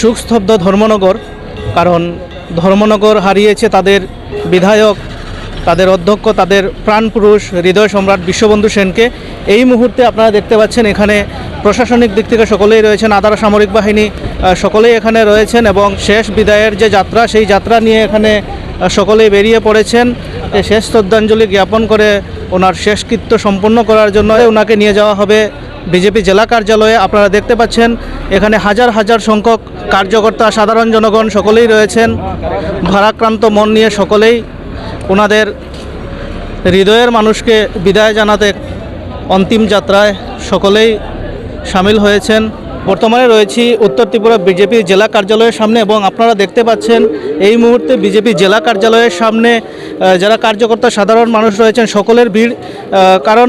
সুখস্তব্ধ ধর্মনগর, কারণ ধর্মনগর হারিয়েছে তাদের বিধায়ক, তাদের অধ্যক্ষ, তাদের প্রাণপুরুষ, হৃদয় সম্রাট বিশ্ববন্ধু সেনকে। এই মুহূর্তে আপনারা দেখতে পাচ্ছেন এখানে প্রশাসনিক দিক থেকে সকলেই রয়েছেন, আদারা সামরিক বাহিনী সকলেই এখানে রয়েছেন এবং শেষ বিদায়ের যে যাত্রা, সেই যাত্রা নিয়ে এখানে সকলেই বেরিয়ে পড়েছেন। শেষ শ্রদ্ধাঞ্জলি জ্ঞাপন করে ওনার শেষকৃত্য সম্পন্ন করার জন্য ওনাকে নিয়ে যাওয়া হবে। বিজেপি জেলা কার্যালয়ে আপনারা দেখতে পাচ্ছেন, এখানে হাজার হাজার সংখ্যক কার্যকর্তা, সাধারণ জনগণ সকলেই রয়েছেন। ভারাক্রান্ত মন নিয়ে সকলেই ওনাদের হৃদয়ের মানুষকে বিদায় জানাতে অন্তিম যাত্রায় সকলেই সামিল হয়েছেন। বর্তমানে রয়েছি উত্তর ত্রিপুরা বিজেপি জেলা কার্যালয়ের সামনে এবং আপনারা দেখতে পাচ্ছেন, এই মুহূর্তে বিজেপি জেলা কার্যালয়ের সামনে যারা কার্যকর্তা সাধারণ মানুষ রয়েছেন, সকলের ভিড়। কারণ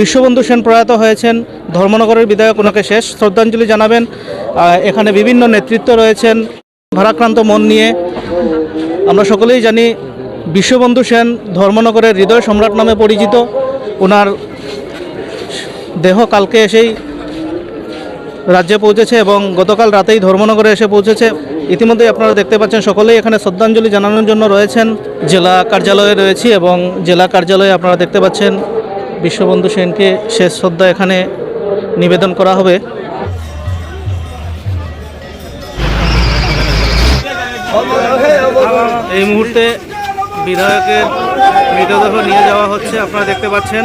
বিশ্ববন্ধু সেন প্রয়াত হয়েছেন, ধর্মনগরের বিধায়ক ওনাকে শেষ। শ্রদ্ধাঞ্জলি জানাবেন। এখানে বিভিন্ন নেতৃত্ব রয়েছেন, ভারাক্রান্ত মন নিয়ে। আমরা সকলেই জানি, বিশ্ববন্ধু সেন ধর্মনগরের হৃদয় সম্রাট নামে পরিচিত। ওনার দেহ কালকে এসেই রাজ্যে পৌঁছেছে এবং গতকাল রাতেই ধর্মনগরে এসে পৌঁছেছে। ইতিমধ্যেই আপনারা দেখতে পাচ্ছেন, সকলেই এখানে শ্রদ্ধাঞ্জলি জানানোর জন্য রয়েছেন। জেলা কার্যালয়ে রয়েছি এবং জেলা কার্যালয়ে আপনারা দেখতে পাচ্ছেন, বিশ্ববন্ধু সেনকে শেষ শ্রদ্ধা এখানে নিবেদন করা হবে। এই মুহূর্তে বিধায়কের মৃতদেহ নিয়ে যাওয়া হচ্ছে, আপনারা দেখতে পাচ্ছেন।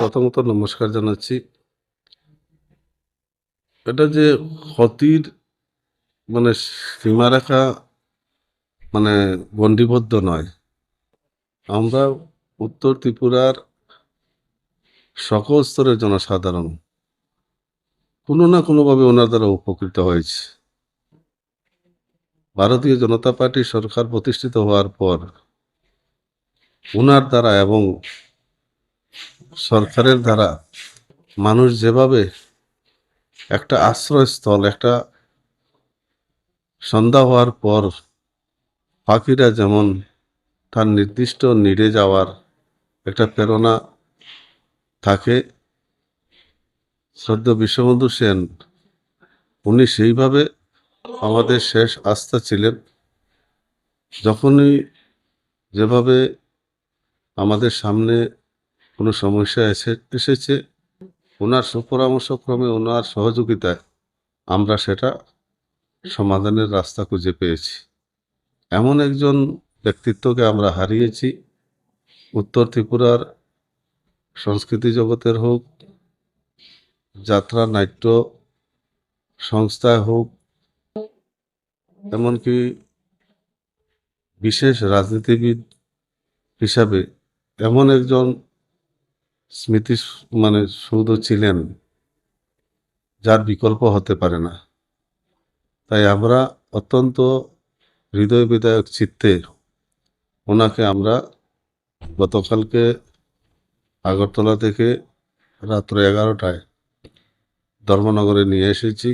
প্রথমত নমস্কার জানাচ্ছি। এটা যে ক্ষতির মানে সীমারেখা মানে গণ্ডিবদ্ধ নয়। আমরা উত্তর ত্রিপুরার সকল স্তরের জনসাধারণ কোনো না কোনোভাবে ওনার দ্বারা উপকৃত হয়েছে। ভারতীয় জনতা পার্টি সরকার প্রতিষ্ঠিত হওয়ার পর ওনার দ্বারা এবং সরকারের দ্বারা মানুষ যেভাবে একটা আশ্রয়স্থল, একটা সন্ধ্যা হওয়ার পর পাখিরা যেমন তার নির্দিষ্ট নিড়ে যাওয়ার একটা প্রেরণা থাকে, শ্রদ্ধ বিশ্ববন্ধু সেন উনি সেইভাবে আমাদের শেষ আস্থা ছিলেন। যখনই যেভাবে আমাদের সামনে কোনো সমস্যা এসে, এসেছে, ওনার সুপরামর্শক্রমে ওনার সহযোগিতায় আমরা সেটা সমাধানের রাস্তা খুঁজে পেয়েছি। এমন একজন ব্যক্তিত্বকে আমরা হারিয়েছি, উত্তর ত্রিপুরার সংস্কৃতি জগতের হোক, যাত্রা নাট্য সংস্থায় হোক, এমনকি বিশেষ রাজনীতিবিদ হিসাবে এমন একজন স্মৃতি মানে সৌধ ছিলেন, যার বিকল্প হতে পারে না। তাই আমরা অত্যন্ত হৃদয় বিদায়ক চিত্তে ওনাকে আমরা গতকালকে আগরতলা থেকে রাত্র এগারোটায় ধর্মনগরে নিয়ে এসেছি।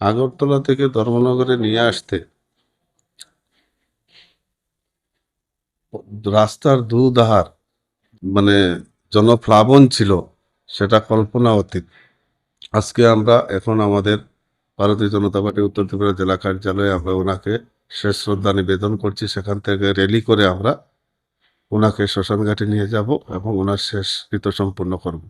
আগরতলা থেকে ধর্মনগরে নিয়ে আসতে রাস্তার দুধার মানে জনপ্লাবন ছিল, সেটা কল্পনা অতীত। আজকে আমরা এখন আমাদের ভারতীয় জনতা পার্টি উত্তর ত্রিপুরা জেলা কার্যালয়ে আমরা ওনাকে শেষ শ্রদ্ধা নিবেদন করছি। সেখান থেকে র্যালি করে আমরা ওনাকে শ্মশানঘাটে নিয়ে যাব এবং ওনার শেষ কৃত সম্পূর্ণ করব।